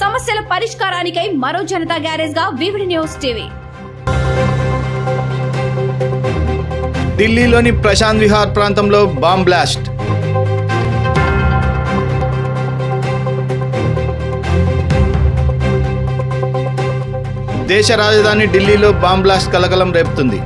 సమస్యల పరిష్కారానికై మరో జనతా గ్యారేజ్గా వివిడి న్యూస్ టీవీ. ఢిల్లీలోని ప్రశాంత్ విహార్ ప్రాంతంలో బాంబ్ బ్లాస్ట్. దేశ రాజధాని ఢిల్లీలో బాంబ్ బ్లాస్ట్ కలకలం రేపుతుంది.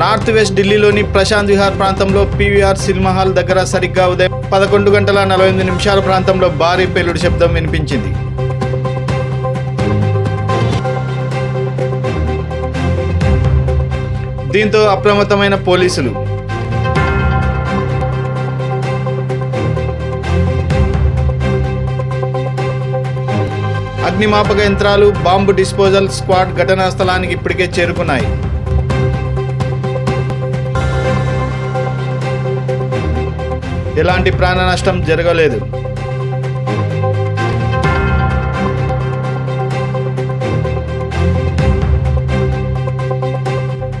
నార్త్ వెస్ట్ ఢిల్లీలోని ప్రశాంత్ విహార్ ప్రాంతంలో పీవీఆర్ సినిమా హాల్ దగ్గర సరిగ్గా ఉదయం పదకొండు గంటల నలభై ఎనిమిది నిమిషాల ప్రాంతంలో భారీ పేలుడు శబ్దం వినిపించింది. దీంతో అప్రమత్తమైన పోలీసులు. అగ్నిమాపక యంత్రాలు బాంబు డిస్పోజల్ స్క్వాడ్ ఘటనా స్థలానికి ఇప్పటికే చేరుకున్నాయి. ఎలాంటి ప్రాణ నష్టం జరగలేదు.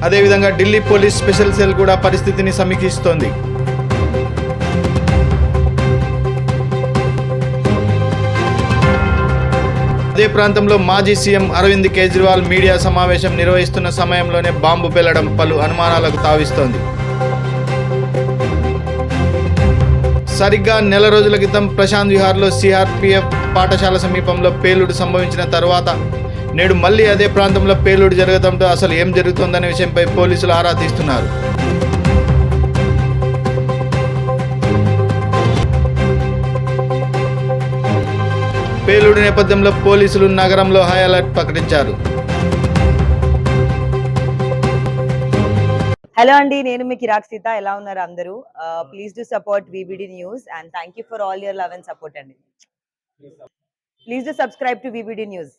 అదేవిధంగా ఢిల్లీ పోలీస్ స్పెషల్ సెల్ కూడా పరిస్థితిని సమీక్షిస్తోంది. అదే ప్రాంతంలో మాజీ సీఎం అరవింద్ కేజ్రీవాల్ మీడియా సమావేశం నిర్వహిస్తున్న సమయంలోనే బాంబు పేలడం పలు అనుమానాలకు తావిస్తోంది. సరిగ్గా నెల రోజుల క్రితం ప్రశాంత్ విహార్లో సిఆర్పిఎఫ్ పాఠశాల సమీపంలో పేలుడు సంభవించిన తర్వాత నేడు మళ్ళీ అదే ప్రాంతంలో పేలుడు జరగడంతో అసలు ఏం జరుగుతోందనే విషయంపై పోలీసులు ఆరా తీస్తున్నారు. పేలుడు నేపథ్యంలో పోలీసులు నగరంలో హై అలర్ట్ ప్రకటించారు. హలో అండి నేను మీ కిరాక్ సీత. ఎలా ఉన్నారు అందరూ? Please do support VBD news and thank you for all your love and. Support అండి please do subscribe to VBD news